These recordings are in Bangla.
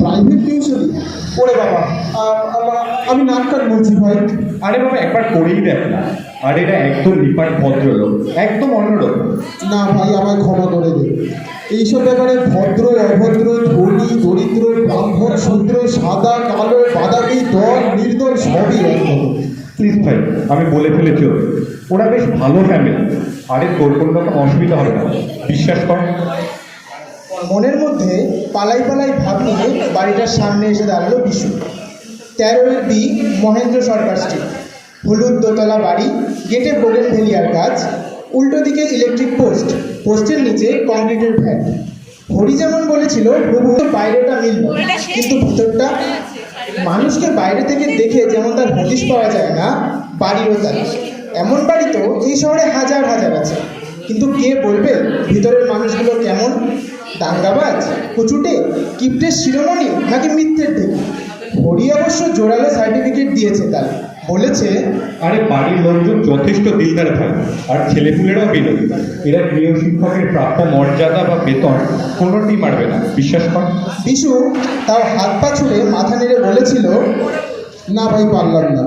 প্রাইভেট টিউশন ওরে বাবা আমি নাক কাট বলছি ভাই। আরে বাবা একবার করেই দেখ না। আর এটা একদম নিপাট ভদ্রলোক একদম অন্যরকম। না ভাই আমায় ক্ষমা করে দে। এইসব ব্যাপারে ভদ্র অভদ্র ধনী দরিদ্র ব্রাহ্মণ শূদ্র সাদা কালো বাদামি দল নির্দল সবই একরকম প্লিজ ভাই আমি বলে ফেলেছি। ওরা বেশ ভালো ফ্যামিলি আরে তোর কোনো রকম অসুবিধা হবে না। বিশ্বাস কর। মনের মধ্যে পালাই পালাই ভাব নিয়ে বাড়িটার সামনে এসে দাঁড়াল বিশু। তেরোর বি মহেন্দ্র সরকার স্ট্রিট। হলুদ দোতলা বাড়ি, গেটে বোগেন ভেলিয়ার গাছ, উল্টো দিকে ইলেকট্রিক পোস্ট পোস্টের নিচে কংক্রিটের ভ্যাট হরি যেমন বলেছিল, হুবহু বাইরেটা মিলল কিন্তু ভিতরটা মানুষকে বাইরে থেকে দেখে যেমন তার হদিশ পাওয়া যায় না, বাড়িরও তাই। এমন বাড়ি তো এই শহরে হাজার হাজার আছে। কিন্তু কে বলবে ভিতরের মানুষগুলো কেমন? দাঙ্গাবাজ কুচুটে কিপ্টের শিরোমণি নাকি মিথ্যের ঢেকে হরি অবশ্য জোরালো সার্টিফিকেট দিয়েছে তার। বলেছে আরে বাড়ির লোকজন যথেষ্ট দিলদার ভাই আর ছেলেপুলেরাও বিনোদী এরা গৃহ শিক্ষকের প্রাপ্য মর্যাদা বা বেতন কোনোটি মারবে না বিশ্বাস কর। বিশু তার হাত পা ছুড়ে মাথা নেড়ে বলেছিল না ভাই পারলাম না।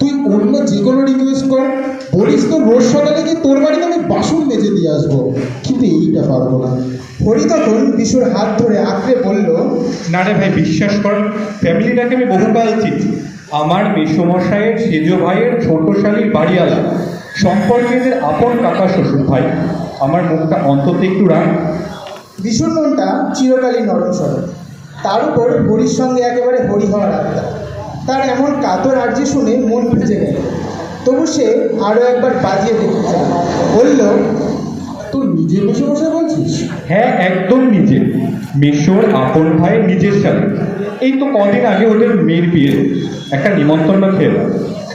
তুই অন্য যে কোনো রিকোয়েস্ট কর। বলিস তো রোজ সকালে গিয়ে তোর বাড়িতে আমি বাসন মেজে দিয়ে আসব? কিন্তু এইটা পারব না। হরি তখন বিশুর হাত ধরে আঁকড়ে বলল না রে ভাই বিশ্বাস কর ফ্যামিলিটাকে আমি বহুকাল চিনি। আমার মেসমশাইয়ের সেজ ভাইয়ের ছোট শালীর বাড়িওয়ালা সম্পর্কেদের আপন কাকা শ্বশুর ভাই। আমার মুখটা অন্তত একটু রাখ। বিশুর মনটা চিরকালই নরম সরল। তার উপর হরির সঙ্গে একেবারে হরি হওয়ার আত্মা তার এমন কাতর আর্জি শুনে মন ভিজে গেল। তবু সে আরও একবার বাজিয়ে দেখতে চায়। বলল, তোর নিজে বসে বসে বলছিস? হ্যাঁ একদম নিজে। মেশোর আপন ভাইয়ের নিজের সাথে। এই তো কদিন আগে ওদের মেয়ের বিয়ে। একটা নিমন্ত্রণ খেয়ে এলাম।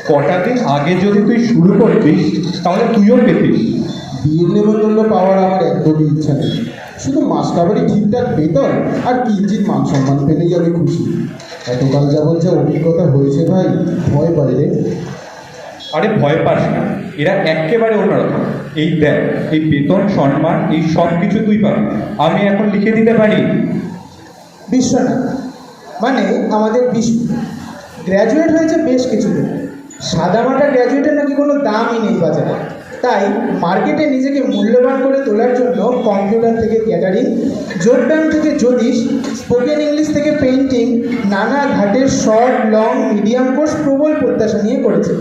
কটা দিন আগে যদি তুই শুরু করতিস, তাহলে তুইও পেতিস। বিয়ের নেমন্তন্ন পাওয়ার আমার একদমই ইচ্ছা নেই। শুধু মাসকাবারি ঠিকঠাক বেতন আর কিঞ্চিত মান সম্মান পেলেই আমি খুশি? এতকাল যাবৎ যা অভিজ্ঞতা হয়েছে ভাই ভয় পারে রে। আরে ভয় পাস না এরা একেবারে অন্যরকম। এই দেখ এই বেতন সম্মান এই সব কিছু তুই পাবি। আমি এখন লিখে দিতে পারি? বিশ্বনাথ মানে আমাদের বিষ্ণু গ্র্যাজুয়েট হয়েছে বেশ কিছুদিন। সাদামাটা গ্র্যাজুয়েটের নাকি কোনো দামই নেই বাজারে। তাই মার্কেটে নিজেকে মূল্যবান করে তোলার জন্য কম্পিউটার থেকে ক্যাটারিং যোগব্যায়াম থেকে জ্যোতিষ স্পোকেন ইংলিশ থেকে পেইন্টিং নানা ঘাটের শর্ট লং মিডিয়াম কোর্স প্রবল প্রত্যাশা নিয়ে করেছে।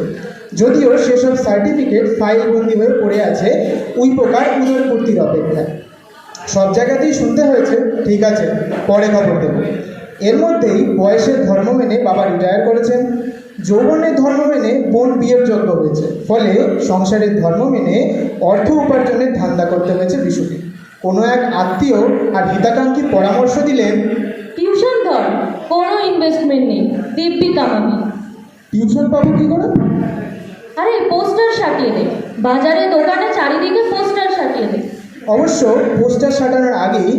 যদিও সেসব সার্টিফিকেট ফাইলবন্দি হয়ে পড়ে আছে উই প্রকার পুনর্পূর্তির অপেক্ষায়। সব জায়গাতেই শুনতে হয়েছে, ঠিক আছে, পরে খবর দেব। এর মধ্যেই বয়সের ধর্ম মেনে বাবা রিটায়ার করেছেন। যৌবনের ধর্ম মেনে বোন বিয়ের যোগ্য হয়েছে। ফলে সংসারের ধর্ম মেনে অর্থ উপার্জনের ধান্দা করতে হয়েছে বিশুকে। কোনো এক আত্মীয় আর হিতাকাঙ্ক্ষীর পরামর্শ দিলেন টিউশন ধর কোনো ইনভেস্টমেন্ট নেই দিব্যি কামাবি। টিউশন পাবো কি করে? আরে পোস্টার সাটিয়ে দে। বাজারে দোকানে চারিদিকে পোস্টার সাটিয়ে দে। অবশ্য পোস্টার সাটানোর আগেই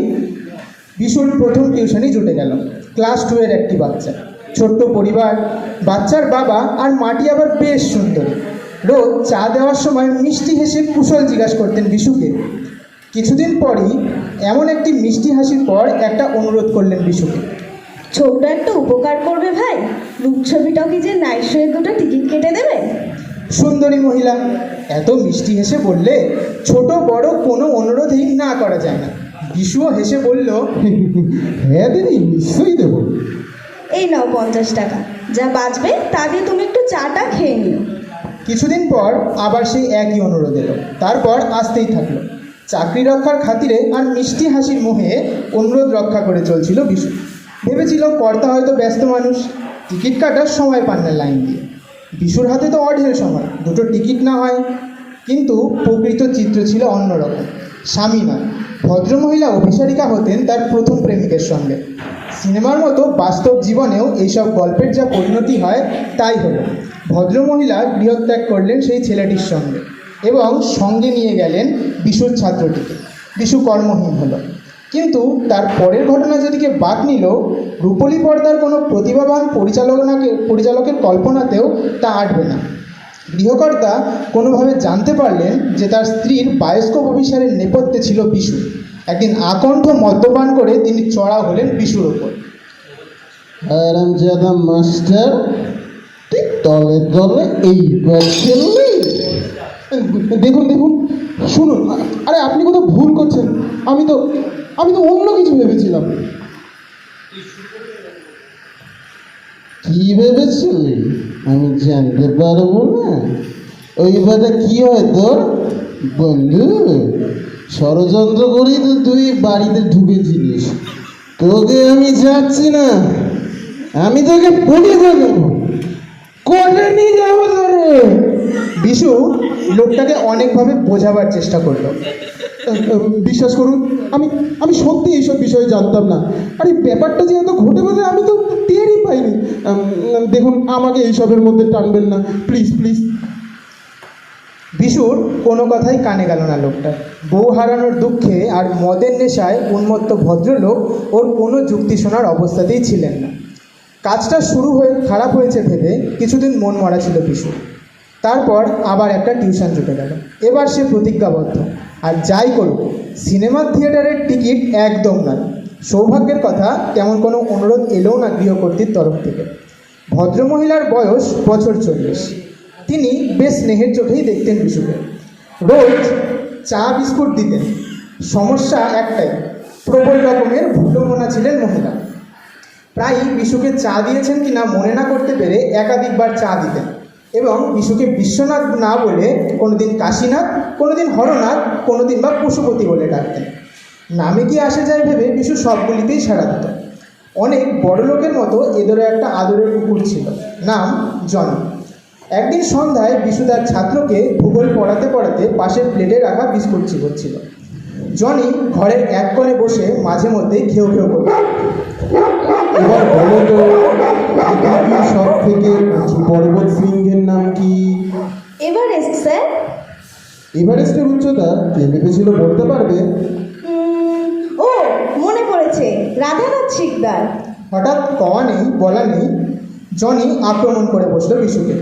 বিশুর প্রথম টিউশনই জুটে গেল। ক্লাস টু এর একটি বাচ্চা। ছোট্ট পরিবার বাচ্চার বাবা আর মাটি আবার বেশ সুন্দর। রোজ চা দেওয়ার সময় মিষ্টি হেসে কুশল জিজ্ঞাসা করতেন বিশুকে। কিছুদিন পরই এমন একটি মিষ্টি হাসির পর একটা অনুরোধ করলেন বিশুকে। ছোট্ট একটা উপকার করবে ভাই। রূপছবি টকিজের নাইট শোয়ের দুটো টিকিট কেটে দেবে? সুন্দরী মহিলা এত মিষ্টি হেসে বললে ছোট বড় কোনো অনুরোধই না করা যায় না। বিশুও হেসে বলল হ্যাঁ দিদি নিশ্চয়ই দেবো। এই নাও পঞ্চাশ টাকা। যা বাঁচবে, তা দিয়ে তুমি একটু চাটা খেয়ে নিও। কিছুদিন পর আবার সেই একই অনুরোধ এলো। তারপর আসতেই থাকল। চাকরি রক্ষার খাতিরে আর মিষ্টি হাসির মোহে অনুরোধ রক্ষা করে চলছিল বিশু। ভেবেছিল কর্তা হয়তো ব্যস্ত মানুষ। টিকিট কাটার সময় পান না লাইন দিয়ে। বিশুর হাতে তো অঢেল সময়, দুটো টিকিট না হয়। কিন্তু প্রকৃত চিত্র ছিল অন্যরকম। স্বামী নয় ভদ্রমহিলা অভিসারিকা হতেন তার প্রথম প্রেমিকের সঙ্গে। সিনেমার মতো বাস্তব জীবনেও এইসব গল্পের যা পরিণতি হয়, তাই হলো। ভদ্রমহিলা গৃহত্যাগ করলেন সেই ছেলেটির সঙ্গে এবং সঙ্গে নিয়ে গেলেন বিশুর ছাত্রটিকে। বিশু কর্মহীন হলো। কিন্তু তার পরের ঘটনা যেদিকে বাদ নিল, রূপলী পর্দার কোনো প্রতিভাবান পরিচালনাকে পরিচালকের কল্পনাতেও তা আটবে না। গৃহকর্তা কোনোভাবে জানতে পারলেন যে তার স্ত্রীর বায়োস্কোপ অফিসারের নেপথ্যে ছিল বিশু। একদিন আকণ্ঠ মদ্যপান করে তিনি চড়া হলেন বিশুর ওপর। মাস্টার তুই তলে তলে এইবার খেললি দেখুন দেখুন শুনুন আরে আপনি কোথাও ভুল করছেন। আমি তো আমি তো অন্য কিছু ভেবেছিলাম। কি ভেবেছিলি? আমি জানতে পারব না। ওই বাদে কি হয় তোর? বন্ধু, ষড়যন্ত্র করি তো তুই বাড়িতে ঢুকেছিলিস। তোকে আমি যাচ্ছি না। আমি তোকে পড়ে দেবো কোর্টে নিয়ে যাব তোরে। বিশু লোকটাকে অনেকভাবে বোঝাবার চেষ্টা করল। বিশ্বাস করুন, আমি আমি সত্যি এইসব বিষয়ে জানতাম না। আর এই ব্যাপারটা যেহেতু ঘটে গেছে আমি তো টেরই পাইনি। দেখুন, আমাকে এইসবের মধ্যে টানবেন না। Please please. বিশুর কোনো কথাই কানে গেল না লোকটা। বউ হারানোর দুঃখে আর মদের নেশায় উন্মত্ত ভদ্রলোক ওর কোনো যুক্তি শোনার অবস্থাতেই ছিলেন না। কাজটা শুরু হয়ে, খারাপ হয়েছে ভেবে কিছুদিন মন মরা ছিল বিশু। তারপর আবার একটা টিউশন জুটে গেল। এবার সে প্রতিজ্ঞাবদ্ধ। আর যাই করুক, সিনেমা থিয়েটারের টিকিট একদম নয়। সৌভাগ্যের কথা, তেমন কোনো অনুরোধ এলেও না গৃহকর্ত্রীর তরফ থেকে। ভদ্রমহিলার বয়স বছর চল্লিশ। তিনি বেশ স্নেহের চোখেই দেখতেন বিশুকে। রোজ চা বিস্কুট দিতেন। সমস্যা একটাই, প্রবল রকমের ভুলোমনা ছিলেন মহিলা। প্রায়ই বিশুকে চা দিয়েছেন কিনা মনে না করতে পেরে একাধিকবার চা দিতেন। এবং বিশুকে বিশ্বনাথ না বলে কোনোদিন কাশীনাথ, কোনোদিন হরনাথ, কোনোদিন বা পশুপতি বলে ডাকতেন। নামে কি আসে যায় ভেবে বিশু সবগুলিতেই সাড়া দিত। অনেক বড় লোকের মতো এদেরও একটা আদরের কুকুর ছিল, নাম জন। একদিন সন্ধ্যায় বিশু তার ছাত্রকে ভূগোল পড়াতে পড়াতে পাশের প্লেটে রাখা বিস্কুট চিবোচ্ছিল। জনি ঘরের এক কোণে বসে মাঝে মধ্যেই ঘেউ ঘেউ করত এবার বলো তো সব থেকে পর্বত শৃঙ্গের নাম কি? Everest sir. এভারেস্টের উচ্চতা কে ভেবেছিল বলতে পারবে? ও মনে পড়েছে রাধানাথ শিকদার। হঠাৎ কওয়া নেই বলা নেই জনি আক্রমণ করে বসল বিশুকে।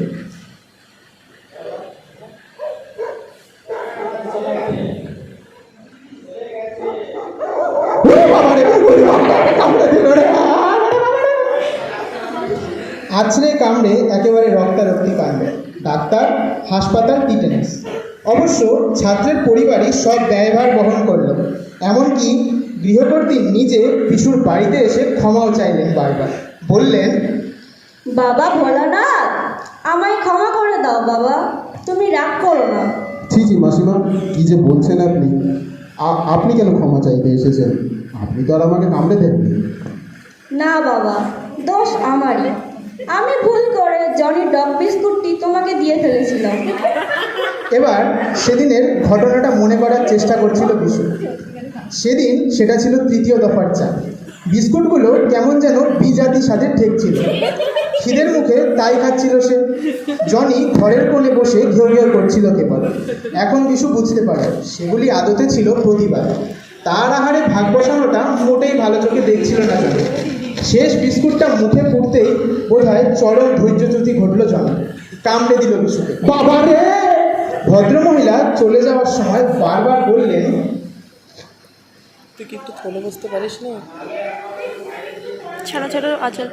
আছড়ে কামড়ে একেবারে রক্তারক্তি কাণ্ড ডাক্তার হাসপাতাল টিটেনাস। অবশ্য ছাত্রের পরিবারই সব ব্যয়ভার বহন করল। এমনকি গৃহকর্ত্রী নিজে বিশুর বাড়িতে এসে ক্ষমাও চাইলেন বারবার। বললেন বাবা ভোলানাথ! আমায় ক্ষমা করে দাও বাবা। তুমি রাগ করো না। জি ছি মাসিমা কি যে বলছেন আপনি? আপনি কেন ক্ষমা চাইতে এসেছেন? আপনি তো আর আমাকে কামড়ে দেননি। না বাবা দোষ আমারই। আমি ভুল করে জনির ডগ বিস্কুটটি তোমাকে দিয়ে ফেলেছিলাম এবার সেদিনের ঘটনাটা মনে করার চেষ্টা করছিল বিশু। সেদিন সেটা ছিল তৃতীয় দফার চা। বিস্কুটগুলো কেমন যেন বিজাতি স্বাদের ঠেকছিল খিদের মুখে তাই খাচ্ছিল সে। জনি ঘরের কোণে বসে ঘেউ ঘেউ করছিল কেবল। এখন বিশু বুঝতে পারে সেগুলি আদতে ছিল প্রতিবাদ তার আহারে ভাগ বসানোটা মোটেই ভালো চোখে দেখছিল না জনি। শেষ বিস্কুটটা মুখে ফুটতেই বোধ হয় চরম ধৈর্যচ্যুতি ঘটল জন কামড়ে দিল বিশুকে। বাবা রে ভদ্রমহিলা চলে যাওয়ার সময় বারবার বললেন তুই কি একটু খোলে বুঝতে পারিস না? ছাড়ো ছাড়ো আচল।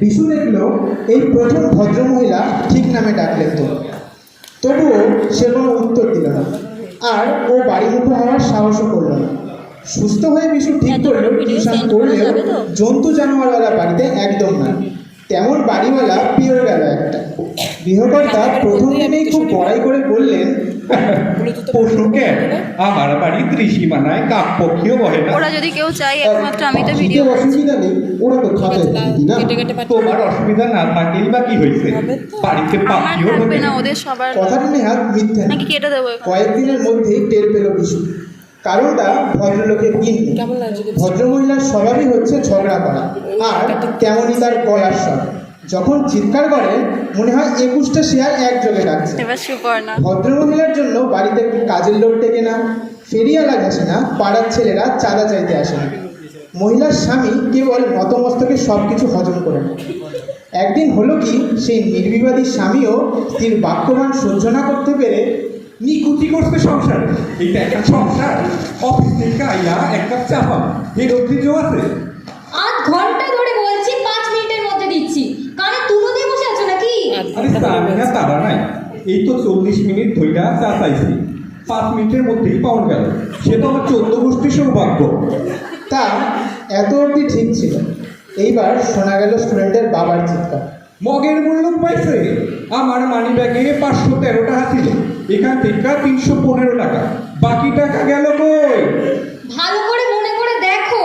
বিশু দেখল এই প্রথম ভদ্রমহিলা ঠিক নামে ডাকলেন তো তবুও সে কোনো উত্তর দিল না। আর ও বাড়িমুখো হওয়ার সাহসও করল না। সুস্থ হয়ে বিশু ঠিক করল টিউশন করলেও জন্তু জানোয়ারওয়ালা বাড়িতে একদম না। তেমন বাড়িওয়ালা পিওর গেল একটা। গৃহকর্তা প্রথম দিনেই খুব বড়াই করে বললেন পশুকে আমার বাড়ি ত্রিসীমানায় কাক পক্ষীও বহে না? ওরা যদি কেউ চায় একমাত্র আমি তো ভিডিও অসুবিধা নেই ওরা তো খাতে না? তোমার অসুবিধা না থাকলেই বা কি হয়েছে? বাড়িতে পাখিও ঢোকে না ওদের সবার কথাটা নেহাত মিথ্যে। নাকি কেটে দেবো কয়েকদিনের মধ্যেই টের পেল বিশু। কারণটা ভদ্রলোকের গিন্নি ভদ্রমহিলার স্বভাবই হচ্ছে ঝগড়া করা আর তেমনই তার গলার স্বর যখন চিৎকার করে মনে হয় একুশটা শেয়ার একযোগে ডাকছে। এবার সুপর্ণা ভদ্রমহিলার জন্য বাড়িতে কাজের লোক টেকে না ফেরিয়ালা ঘাসে না পাড়ার ছেলেরা চাঁদা চাইতে আসে না। মহিলার স্বামী কেবল নতমস্তকে সব কিছু হজম করে না। একদিন হলো কি সেই নির্বিবাদী স্বামীও স্ত্রীর বাক্যবান সহ্য না করতে পেরে নিকুচি করছে সংসার। এইটা একটা সংসার অফিস থেকে আইয়া এক কাপ চা পাম এর ঐতিহ্য আছে? আধ ঘণ্টা ধরে বলছি পাঁচ মিনিটের মধ্যে দিচ্ছি। কানে তুলো দিয়ে বসে আছো নাকি? আরে তারা না তারা নাই। এই তো চল্লিশ মিনিট ধইরা চা চাইছি। পাঁচ মিনিটের মধ্যেই পাওয়া গেল। সে তো আমার চোদ্দ গোষ্ঠী সৌভাগ্য। তা এত অবধি ঠিক ছিল। এইবার শোনা গেল স্টুডেন্টের বাবার চিৎকার। মগের মূল্য পাইছে। আমার মানি ব্যাগে পাঁচশো তেরো টাকা ছিল এখান থেকে তিনশো পনেরো টাকা। বাকি টাকা গেল কই? ভালো করে মনে করে দেখো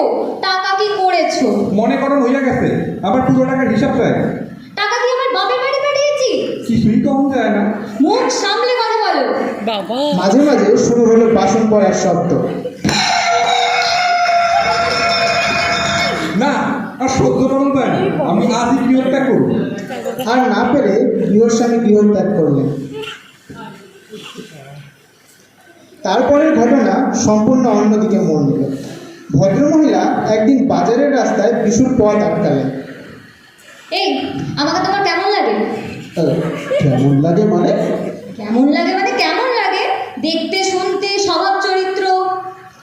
টাকা কি করেছ। মনে করণ হইয়া গেছে। আবার পুরো টাকার হিসাব চায় টাকা কি আমার বাপের বাড়ি পাঠিয়েছি? কিছুই কম যায় না। মুখ সামলে কথা বলো। বাবা। মাঝে মাঝে শুরু হলো বাসন পড়ার শব্দ। না আর সহ্য করুন আমি আজই গৃহত্যাগ করব। আর না পেরে গৃহস্বামী গৃহত্যাগ করলেন। তারপরের ঘটনা সম্পূর্ণ অন্যদিকে মোড় নিল। ভদ্রমহিলা একদিন বাজারের রাস্তায় বিশুর পথ আটকালেন। এই আমাকে তোমার কেমন লাগে? কেমন লাগে মানে? কেমন লাগে মানে কেমন লাগে? দেখতে শুনতে স্বভাব চরিত্র?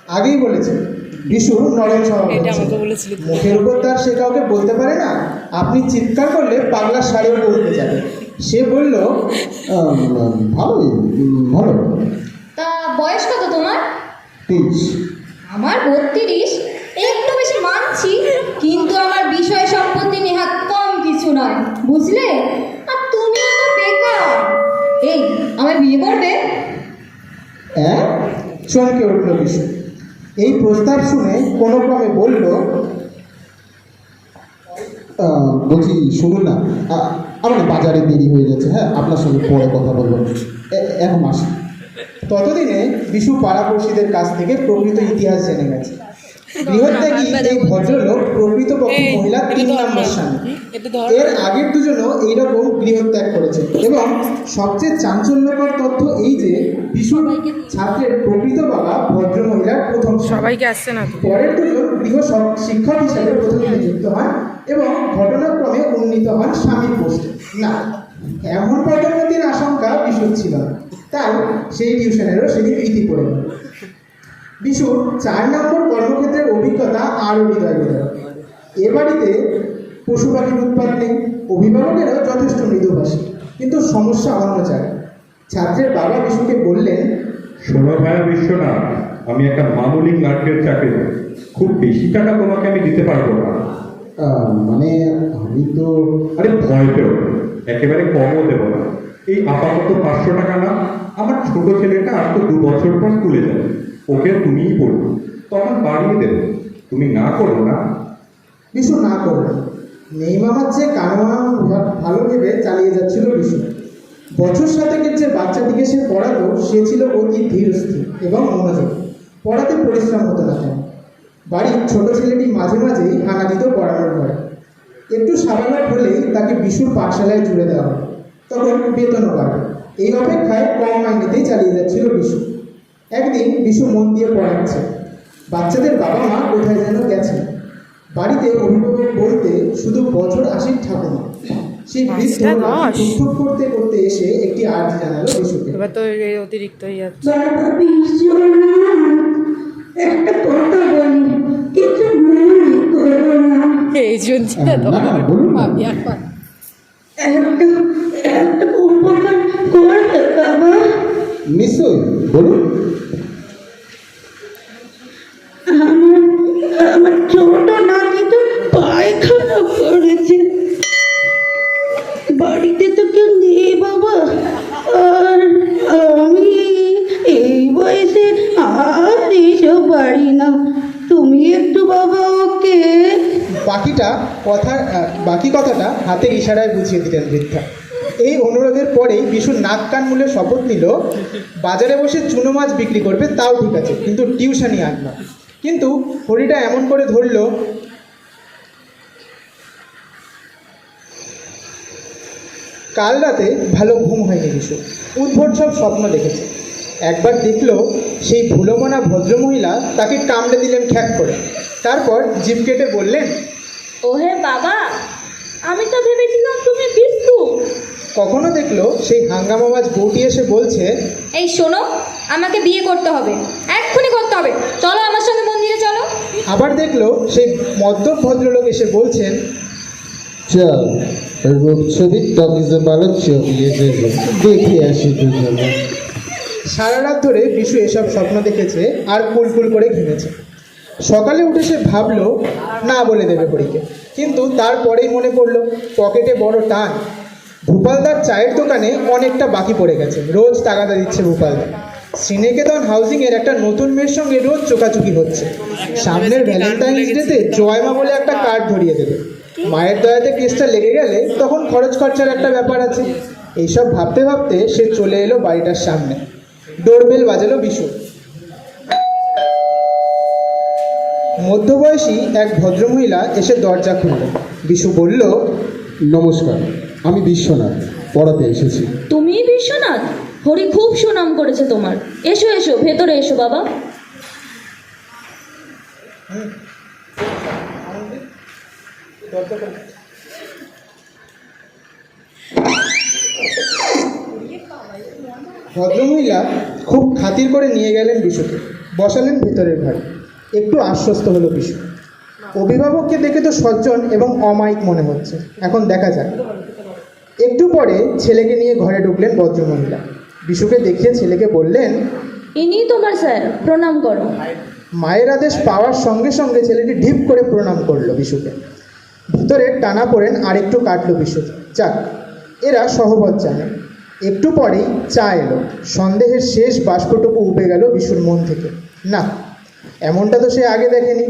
আগেই বলেছে বিশু বলেছিলি। মুখের উপর তার সে কাউকে বলতে পারে না। আপনি চিৎকার করলে পাগলার শাড়িও উঠে যাবে। সে বলল ভালোই ভালো। তা বয়স কত তোমার? তেইশ আমার বত্রিশ। একটু বেশি মানছি কিন্তু আমার বিষয় সম্পত্তি নেহাত কম কিছু নয়। বুঝলে? আর তুমি তো বেকার। এই আমার বিয়ে করবে? হ্যাঁ চমকে উঠল বিশু। এই প্রস্তাব শুনে কোনো ক্রমে বলল বলছি শুনুন না আমার বাজারে দেরি হয়ে যাচ্ছে হ্যাঁ আপনার সঙ্গে পরে কথা বলব। এ- এখন আসি। ততদিনে বিশু পাড়াপড়শিদের কাছ থেকে প্রকৃত ইতিহাস জেনে গেছে। গৃহত্যাগী এই ভদ্রলোক প্রকৃতপক্ষে মহিলা তিন নম্বর স্বামী। এর আগের দুজনও এইরকম গৃহত্যাগ করেছে। এবং সবচেয়ে চাঞ্চল্যকর তথ্য এই যে বিশুর ছাত্রের প্রকৃত বাবা ভদ্রমহিলার প্রথম সবাইকে আসছে না পরের দুজন গৃহ শিক্ষক হিসাবে প্রথমে নিযুক্ত হন এবং ঘটনাক্রমে উন্নীত হন স্বামীর পোস্টে। না এমন পদোন্নতির আশঙ্কা বিশুর ছিল না। তাই সেই টিউশনেরও সেদিন ইতি পড়ে বিশুর চার নম্বর কর্মক্ষেত্রের অভিজ্ঞতা আরও হৃদয় বিদারক এ বাড়িতে পশু পাখির উৎপাদ নেই অভিভাবকেরও যথেষ্ট মৃদুভাষী। কিন্তু সমস্যা অন্য জায়গায় ছাত্রের বাবা বিশুকে বললেন ষোলো ভাইয়া বিশ্বনাথ আমি একটা মামুলি ক্লার্কের চাকরি খুব বেশি টাকা তোমাকে আমি দিতে পারব না। মানে আমি তো আরে ভয় পেও। একেবারে কমও দেবো না। এই আপাতত পাঁচশো টাকা না আমার ছোট ছেলেটা আর তো দু বছর পর স্কুলে যাবে। ওকে তুমিই পড়বে তখন বাড়িয়ে দেবে। তুমি না করো না। বিশু না করবে নেই মামার চেয়ে কানোয়া ভালো ভেবে চালিয়ে যাচ্ছিল বিশু বছর সাতেকের যে বাচ্চাটিকে সে পড়াতো সে ছিল অতি ধীরস্থির এবং মনোযোগ। পড়াতে পরিশ্রম হতো না তেমন বাড়ির ছোট ছেলেটি মাঝে মাঝেই হানা দিত পড়ানোর ঘরে একটু স্বাভাবিক হলেই তাকে বিশুর পাঠশালায় জুড়ে দেওয়া তখন বেতনও বাড়ে। এই অপেক্ষায় কম মাইনেতেই চালিয়ে যাচ্ছিল বিশু একদিন বিশু মন দিয়ে পড়াচ্ছে। বাচ্চাদের বাবা মা কোথায় যেন গেছে। বাড়িতে অভিভাবক বলতে শুধু বছর আশির ঠাকুমা। সেই বৃদ্ধ টুকটুক করতে করতে এসে একটি আর্জি জানালো বিশুকে। এবার তো এই অতিরিক্ত হয়ে যাচ্ছে একটা কথা বলি কিছু মনে করো না। এই জন্য আহ, না না বলুন একবার। একটা একটা উপকার বাবা বলুন। আমার ছোট নাতি তো পায়খানা করেছে। বাড়িতে তো কেউ নেই বাবা। আর আমি এই বয়সে আর এইসব পারি না। তুমি একটু বাবা ওকে। বাকিটা কথা বাকি কথাটা হাতের ইশারায় বুঝিয়ে দিলেন বৃদ্ধা। এই অনুরোধের পরেই বিশুর নাক কান মূলে শপথ নিল, বাজারে বসে চুনো মাছ বিক্রি করবে, তাও ঠিক আছে, কিন্তু টিউশনই আনবে। কিন্তু হরিটা এমন করে ধরলো কাল রাতে ভালো ঘুম হয়নি বিশু উদ্ভট সব স্বপ্ন দেখেছে। একবার দেখল সেই ভুলমনা ভদ্রমহিলা তাকে কামড়ে দিলেন খ্যাক করে। তারপর জিপ কেটে বললেন ওহে বাবা আমি তো ভেবেছিলাম তুমি বিস্তু। কখনো দেখল সেই হাঙ্গামাবাজ বউটি এসে বলছে এই শোনো আমাকে বিয়ে করতে হবে। এক্ষুনি করতে হবে। চলো আমার সঙ্গে আবার দেখল সেই মদ্যপ ভদ্রলোক এসে বলছেন চল রূপছবির টকিজে ভালো ছবি দেখে আসি দুজনে। সারা রাত ধরে বিশু এসব স্বপ্ন দেখেছে আর কুলকুল করে ঘুমেছে। সকালে উঠে সে ভাবলো না বলে দেবে হরিকে। কিন্তু তারপরেই মনে পড়ল পকেটে বড় টান। ভূপালদার চায়ের দোকানে অনেকটা বাকি পড়ে গেছে। রোজ তাগাদা দিচ্ছে ভূপালদার শ্রীনিকেতন হাউজিংয়ের একটা নতুন মেয়ের সঙ্গে রোজ চোকাচুকি হচ্ছে। সামনের ভ্যালেন্টাইন্স ডেতে জয়মা বলে একটা কার্ড ধরিয়ে দেবে। মায়ের দয়াতে কেসটা লেগে গেলে তখন খরচ খরচার একটা ব্যাপার আছে। এইসব ভাবতে ভাবতে সে চলে এলো বাড়িটার সামনে। ডোরবেল বাজালো বিশু। মধ্যবয়সী এক ভদ্রমহিলা এসে দরজা খুলল। বিশু বলল নমস্কার আমি বিশ্বনাথ পড়াতে এসেছি। তুমি বিশ্বনাথ? হরি খুব সুনাম করেছে তোমার। এসো এসো, ভেতরে এসো বাবা। ভদ্রমহিলা খুব খাতির করে নিয়ে গেলেন বিশুকে। বসালেন ভেতরের ঘরে। একটু আশ্বস্ত হলো বিশু। অভিভাবককে দেখে তো সজ্জন এবং অমায়িক মনে হচ্ছে। এখন দেখা যাক। একটু পরে ছেলেকে নিয়ে ঘরে ঢুকলেন ভদ্রমহিলা। বিশুকে দেখিয়ে ছেলেকে বললেন ইনি তোমার স্যার প্রণাম করো। মায়ের আদেশ পাওয়ার সঙ্গে সঙ্গে ছেলেটি ঢিপ করে প্রণাম করল বিশুকে। ভিতরে টানা পড়েন আরেকটু কাটলো বিশু যাক এরা সহবত জানে। একটু পরেই চা এলো। সন্দেহের শেষ বাষ্পটুকু উবে গেল বিশুর মন থেকে। না এমনটা তো সে আগে দেখেনি।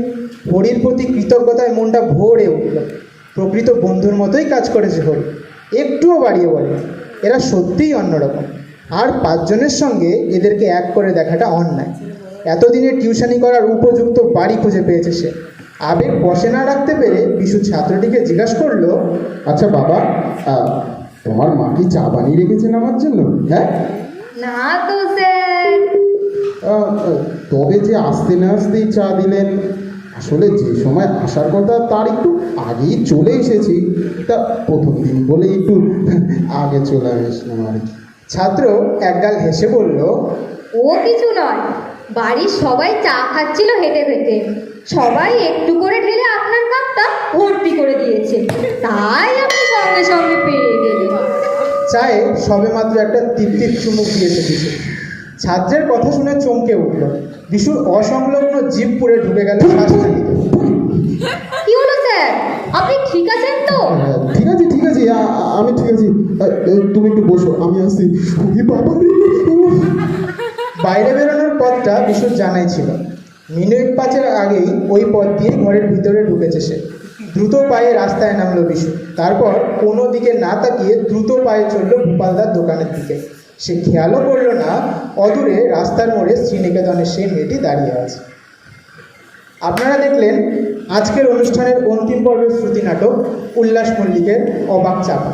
হরির প্রতি কৃতজ্ঞতায় মনটা ভরে উঠল। প্রকৃত বন্ধুর মতোই কাজ করেছে হরি। একটুও বাড়িয়ে বলে এরা সত্যিই অন্যরকম। আর পাঁচজনের সঙ্গে এদেরকে এক করে দেখাটা অন্যায়। এতদিনের টিউশনি করার উপযুক্ত বাড়ি খুঁজে পেয়েছে সে। আবেগ বসে না রাখতে পেরে বিশু ছাত্রটিকে জিজ্ঞাসা করল আচ্ছা বাবা তোমার মা কি চা বানিয়ে রেখেছেন আমার জন্য? হ্যাঁ? না তো স্যার। তবে যে আসতে না আসতেই চা দিলেন আসলে যে সময় আসার কথা তার একটু আগেই চলে এসেছি। তা প্রথম দিন বলে একটু আগে চলে আসলাম আর কি। ছাত্র একগাল হেসে বলল ও কিছু নয় বাড়ির সবাই চা খাচ্ছিল হেঁটে হেঁটে। সবাই একটু করে ঢেলে আপনার কাপটা ভর্তি করে দিয়েছে। তাই আপনি সঙ্গে সঙ্গে পেয়ে গেলেন। চায়ে সবেমাত্র একটা তীব্র চুমুক দিয়েছে বিশু ছাত্রের কথা শুনে চমকে উঠল। বিশুর অসংলগ্ন জীব পুড়ে ঢুকে গেল শ্বাসনালীতে কি হলো স্যার? আপনি ঠিক আছেন তো? ঠিক আছে আমি ঠিক আছি। তুমি একটু বসো, আমি বাবা বাইরে বেরোনোর পথটা বিশুর জানাই ছিল। মিনিট পাঁচের আগেই ওই পথ দিয়ে ঘরের ভিতরে ঢুকেছে সে। দ্রুত পায়ে রাস্তায় নামলো বিশু। তারপর কোনো দিকে না তাকিয়ে দ্রুত পায়ে চলল ভূপালদার দোকানের দিকে। সে খেয়ালও করল না, অদূরে রাস্তার মোড়ে শ্রীনিকেতনের সেই মেয়েটি দাঁড়িয়ে আছে। আপনারা দেখলেন আজকের অনুষ্ঠানের অন্তিম পর্বের শ্রুতি নাটক উল্লাস মল্লিকের অবাক চাপা।